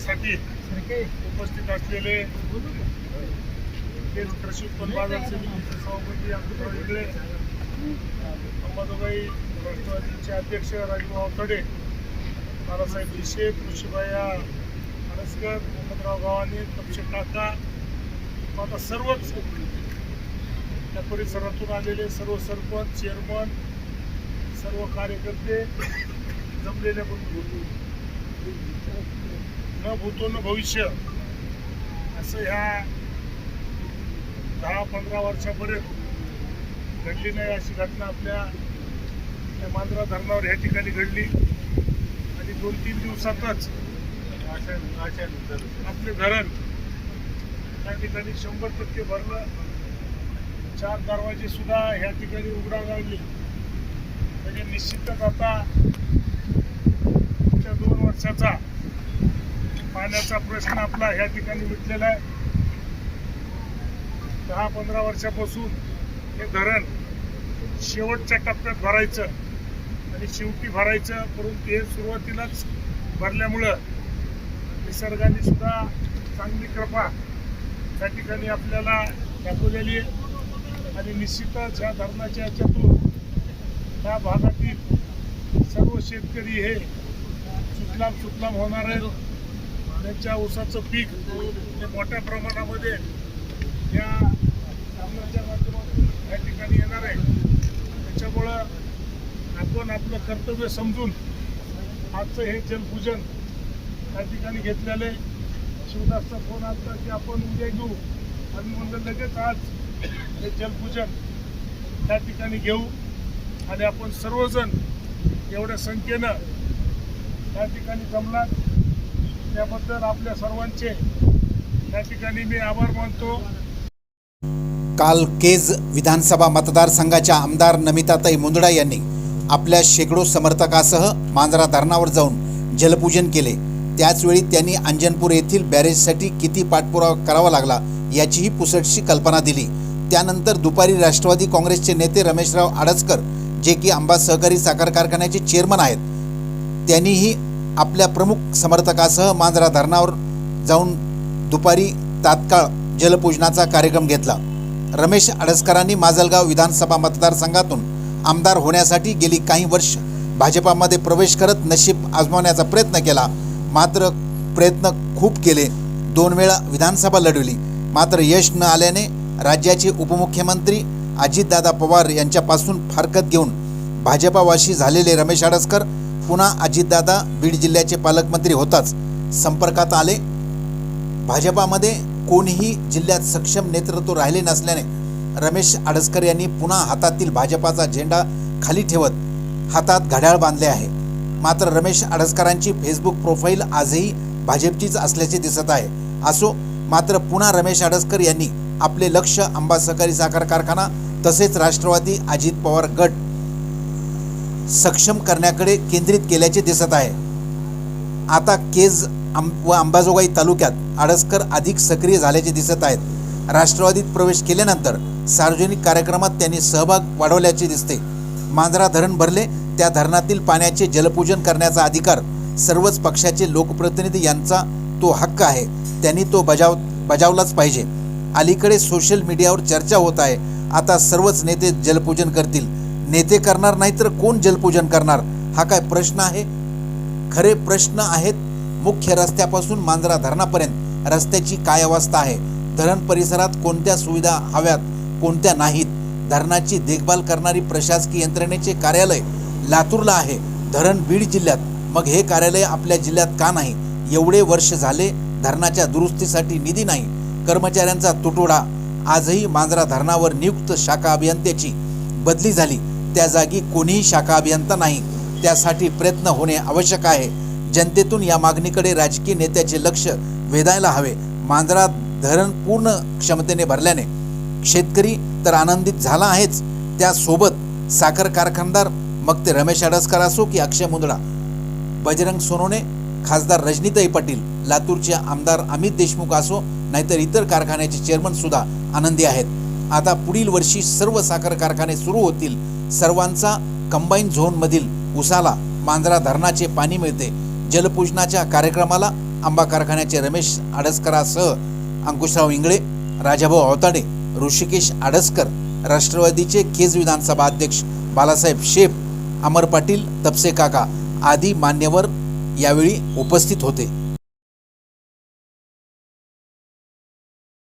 धरणासाठी उपस्थित असलेले कृषी उत्पन्न बाजार समितीचे सभापती अमृतराव इंगळे अंबाजोगाई राष्ट्रवादीचे अध्यक्ष राजू आवतडे बाळासाहेब भिशे कृषीबाया अडसकर मोहम्मदराव गव्हाणे तपशे काका आता सर्वच त्या परिसरातून आलेले सर्व सरपंच चेअरमन सर्व कार्यकर्ते जमलेल्या बंधू. न भूतो न भविष्य. असं ह्या दहा पंधरा वर्षापर्यंत घडली नाही अशी घटना आपल्या त्या मांजरा धरणावर ह्या ठिकाणी घडली. आणि दोन तीन दिवसातच आपले धरण त्या ठिकाणी शंभर टक्के भरलं. चार दरवाजे सुद्धा ह्या ठिकाणी उघडा लागले. म्हणजे निश्चितच आता दोन वर्षाचा पाण्याचा प्रश्न आपला ह्या ठिकाणी मिटलेला आहे. दहा पंधरा वर्षापासून हे धरण शेवटच्या टप्प्यात भरायचं आणि शेवटी भरायचं परंतु हे सुरुवातीलाच भरल्यामुळं निसर्गाने सुद्धा चांगली कृपा त्या ठिकाणी आपल्याला दाखवलेली आहे. आणि निश्चितच ह्या धरणाच्या याच्यातून त्या भागातील सर्व शेतकरी हे सुतलाम सुतलाम होणार आहेत. त्यांच्या ऊसाचं पीक हे मोठ्या प्रमाणामध्ये या सामनाच्या माध्यमातून या ठिकाणी येणार आहे. त्याच्यामुळं आपण आपलं कर्तव्य समजून आजचं हे जलपूजन त्या ठिकाणी घेतलेलं आहे. शिवदासचा फोन आला की आपण उद्या घेऊ. आणि म्हणलं लगेच आज हे जलपूजन त्या ठिकाणी घेऊ. आणि आपण सर्वजण एवढ्या संख्येनं त्या ठिकाणी जमलात. त्याबद्दल आपल्या सर्वांचे या ठिकाणी मी आभार मानतो. काल केज विधानसभा मतदारसंघाच्या आमदार नमिताताई मुंदडा यांनी आपल्या शेकडो समर्थकासह मांजरा धरणावर जाऊन जलपूजन केले. त्याचवेळी त्यांनी अंजनपूर येथील बॅरेजसाठी किती पाठपुरावा करावा लागला याचीही पुसटशी कल्पना दिली. त्यानंतर दुपारी राष्ट्रवादी काँग्रेसचे नेते रमेशराव आडसकर जे की आंबा सहकारी साखर कारखान्याचे चेअरमन आहेत त्यांनीही आपल्या प्रमुख समर्थकासह मांजरा धरणावर जाऊन दुपारी तात्काळ जलपूजनाचा कार्यक्रम घेतला. रमेश अडसकरांनी माजलगाव विधानसभा मतदारसंघातून आमदार होण्यासाठी गेली काही वर्ष भाजपामध्ये प्रवेश करत नशीब आजमावण्याचा प्रयत्न केला. मात्र प्रयत्न खूप केले. दोन वेळा विधानसभा लढवली. मात्र यश न आल्याने राज्याचे उपमुख्यमंत्री अजितदादा पवार यांच्यापासून फारकत घेऊन भाजपावाशी झालेले रमेश आडसकर पुन्हा अजितदादा बीड जिल्ह्याचे पालकमंत्री होताच संपर्कात आले. भाजपामध्ये कोणीही जिल्ह्यात सक्षम नेतृत्व राहिले नसल्याने रमेश आडसकर यांनी पुन्हा हातातील भाजपाचा झेंडा खाली ठेवत हातात घड्याळ बांधले आहे. मात्र रमेश आडसकरांची फेसबुक प्रोफाईल आजही भाजपचीच असल्याचे दिसत आहे. असो मात्र पुन्हा रमेश आडसकर यांनी आपले लक्ष आंबा सहकारी साखर कारखाना तसेच राष्ट्रवादी अजित पवार गट सक्षम करण्याकडे केंद्रित केल्याचे दिसत आहे. आता केज आं व अंबाजोगाई तालुक्यात आडसकर अधिक सक्रिय झाल्याचे दिसत आहेत. राष्ट्रवादीत प्रवेश केल्यानंतर सार्वजनिक कार्यक्रमात त्यांनी सहभाग वाढवल्याचे दिसते. मांजरा धरण भरले त्या धरणातील पाण्याचे जलपूजन करण्याचा अधिकार सर्वच पक्षाचे लोकप्रतिनिधी यांचा तो हक्क आहे. त्यांनी तो बजाव बजावलाच पाहिजे. अलीकडे सोशल मीडियावर चर्चा होत आहे. आता सर्वच नेते जलपूजन करतील. नेते करणार नाही तर कोण जलपूजन करणार? हा काय प्रश्न आहे? खरे प्रश्न आहेत मुख्य रस्त्यापासून मांजरा धरणापर्यंत. रस्त्याची काय अवस्था आहे? धरण परिसरात कोणत्या सुविधा हव्यात कोणत्या नाहीत? धरणाची देखभाल करणारी प्रशासकीय यंत्रणेचे कार्यालय लातूरला आहे. धरण बीड जिल्ह्यात. मग हे कार्यालय आपल्या जिल्ह्यात का नाही? एवढे वर्ष झाले धरणाच्या दुरुस्तीसाठी निधी नाही. कर्मचाऱ्यांचा तुटवडा. आजही मांजरा धरणावर नियुक्त शाखा अभियंत्याची बदली झाली. त्या जागी कोणीही शाखा अभियंता नाही. त्यासाठी प्रयत्न होणे आवश्यक आहे. जनतेतून या मागणीकडे राजकीय नेत्याचे लक्ष वेधायला हवे. मांजरा धरण पूर्ण क्षमतेने भरल्याने शेतकरी तर आनंदित झाला आहेच. त्यासोबत साखर कारखानदार मग ते रमेश अडसकर असो की अक्षय मुंदडा बजरंग सोनोने खासदार रजनीताई पाटील लातूरचे आमदार अमित देशमुख असो नाहीतर इतर कारखान्याचे चेअरमन सुद्धा आनंदी आहेत. आता पुढील वर्षी सर्व साखर कारखाने सुरू होतील. सर्वांचा कंबाईन झोनमधील उसाला मांजरा धरणाचे पाणी मिळते. जलपूजनाच्या कार्यक्रमाला आंबा कारखान्याचे रमेश आडसकरासह अंकुशराव इंगळे राजाभाऊ अवताडे ऋषिकेश आडसकर राष्ट्रवादीचे केज विधानसभा अध्यक्ष बालासाहेब शेप अमर पाटील तपसे काका आदी मान्यवर यावेळी उपस्थित होते.